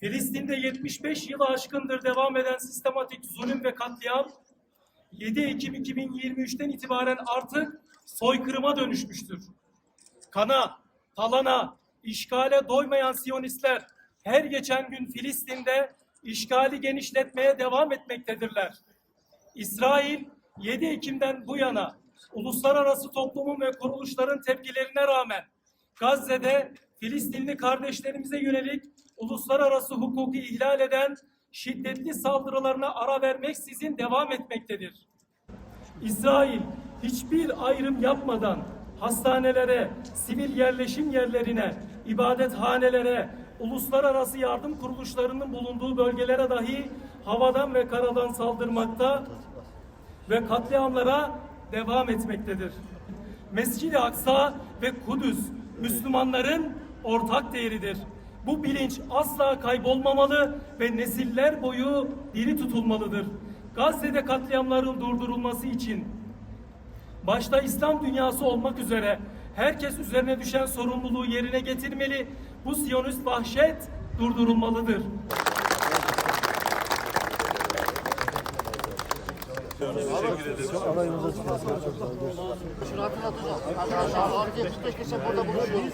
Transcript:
Filistin'de 75 yılı aşkındır devam eden sistematik zulüm ve katliam 7 Ekim 2023'ten itibaren artık soykırıma dönüşmüştür. Kana, talana, işgale doymayan Siyonistler her geçen gün Filistin'de işgali genişletmeye devam etmektedirler. İsrail 7 Ekim'den bu yana uluslararası toplumun ve kuruluşların tepkilerine rağmen Gazze'de Filistinli kardeşlerimize yönelik uluslararası hukuku ihlal eden şiddetli saldırılarına ara vermeksizin devam etmektedir. İsrail hiçbir ayrım yapmadan hastanelere, sivil yerleşim yerlerine, ibadethanelere, uluslararası yardım kuruluşlarının bulunduğu bölgelere dahi havadan ve karadan saldırmakta ve katliamlara devam etmektedir. Mescid-i Aksa ve Kudüs Müslümanların ortak değeridir. Bu bilinç asla kaybolmamalı ve nesiller boyu diri tutulmalıdır. Gazze'de katliamların durdurulması için başta İslam dünyası olmak üzere herkes üzerine düşen sorumluluğu yerine getirmeli. Bu Siyonist vahşet durdurulmalıdır. Şunu hatırlatacağım. 6.75 geçe burada buluşuyoruz.